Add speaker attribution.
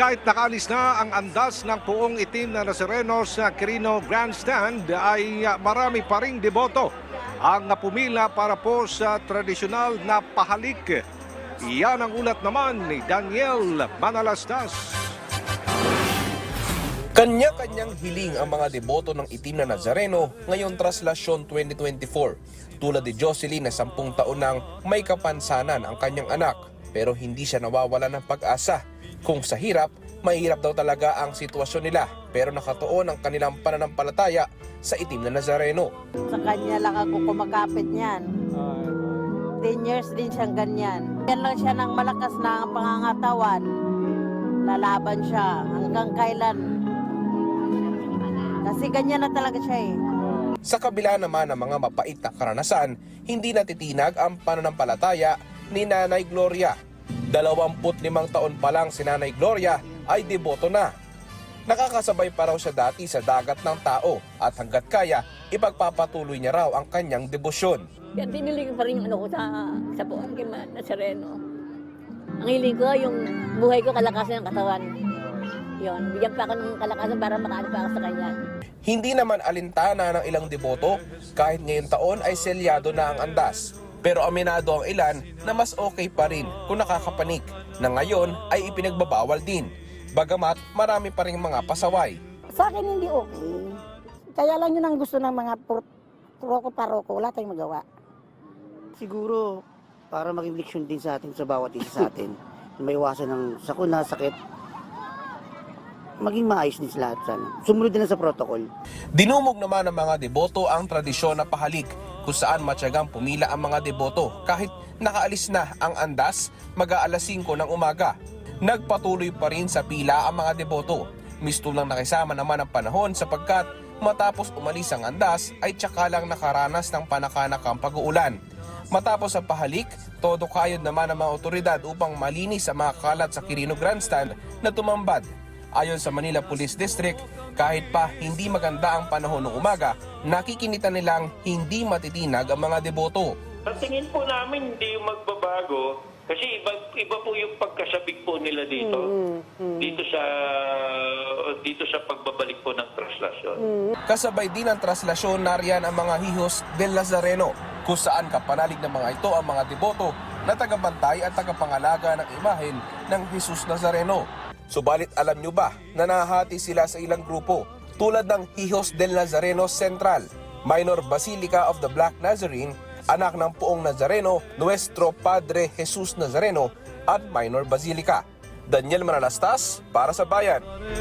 Speaker 1: kahit nakaalis na ang andas ng puong itim na Nazareno sa Quirino Grandstand ay ah, marami pa ring deboto ang pumila para po sa tradisyonal na pahalik. Iyan ang ulat naman ni Daniel Manalastas.
Speaker 2: Kanya-kanyang hiling ang mga deboto ng itim na Nazareno ngayong traslasyon 2024. Tulad ni Jocelyn na sampung taon nang may kapansanan ang kanyang anak pero hindi siya nawawala ng pag-asa. Kung sa hirap, mahirap daw talaga ang sitwasyon nila pero nakatuon ang kanilang pananampalataya sa itim na Nazareno.
Speaker 3: Sa kanya lang ako kumakapit niyan. 10 years din siyang ganyan. Yan lang siya ng malakas na pangangatawan. Lalaban siya hanggang kailan. Kasi ganyan na talaga siya eh.
Speaker 2: Sa kabila naman ng mga mapait na karanasan, hindi natitinag ang pananampalataya ni Nanay Gloria. 25 taon pa lang si Nanay Gloria ay deboto na. Nakakasabay pa raw siya dati sa dagat ng tao at hanggat kaya, ipagpapatuloy niya raw ang kanyang debosyon.
Speaker 4: Kaya dinilig pa rin yung ano ko sa, sa buong kay Ma- na sereno. Ang hiling ko, yung buhay ko, kalakasan ng katawan. Yun, bigyan pa ako ng kalakasan para makaano pa ako sa kanya.
Speaker 2: Hindi naman alintana ng ilang deboto kahit ngayong taon ay selyado na ang andas. Pero aminado ang ilan na mas okay pa rin kung nakakapanik na ngayon ay ipinagbabawal din. Bagamat marami pa rin mga pasaway.
Speaker 5: Sa akin hindi okay. Kaya lang yun ang gusto ng mga pur- roko-paroko. Wala tayong magawa.
Speaker 6: Siguro, para maging leksyon din sa atin, sa bawat isa sa atin, may iwasan ng sakuna, sakit, maging maayos din sa lahat sana. Sumunod din na sa protocol.
Speaker 2: Dinumog naman ng mga deboto ang tradisyon na pahalik kung saan matyagang pumila ang mga deboto kahit nakaalis na ang andas mag-aalas 5 ng umaga. Nagpatuloy pa rin sa pila ang mga deboto. Misto lang nakisama naman ang panahon sapagkat matapos umalis ang andas ay tsaka nakaranas ng panakanakang pag-uulan. Matapos ang pahalik, todo kayod naman ang mga otoridad upang malinis ang mga kalat sa Quirino Grandstand na tumambad Ayon sa Manila Police District, kahit pa hindi maganda ang panahon ng umaga, nakikinita nilang hindi matitinag ang mga deboto.
Speaker 7: Sa tingin po namin hindi magbabago kasi iba iba po yung pagkasabik po nila dito. Dito sa dito sa pagbabalik po ng traslasyon.
Speaker 2: Kasabay din ang traslasyon nariyan ang mga hihos del Nazareno, kung saan kapanalig ng mga ito ang mga deboto na tagabantay at tagapangalaga ng imahen ng Jesus Nazareno. Subalit alam nyo ba na nahati sila sa ilang grupo tulad ng Hijos del Nazareno Central, Minor Basilica of the Black Nazarene, anak ng puong Nazareno, Nuestro Padre Jesus Nazareno at Minor Basilica. Daniel Manalastas para sa Bayan.